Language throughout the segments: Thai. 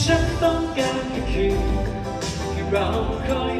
ที่ฉันต้องการก็คือที่เราคอย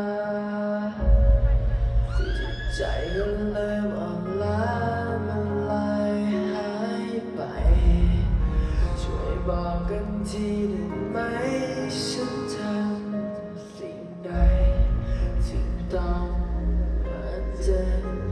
ได้ไหมฉันทำสิ่งใดที่ต้องมาเจอ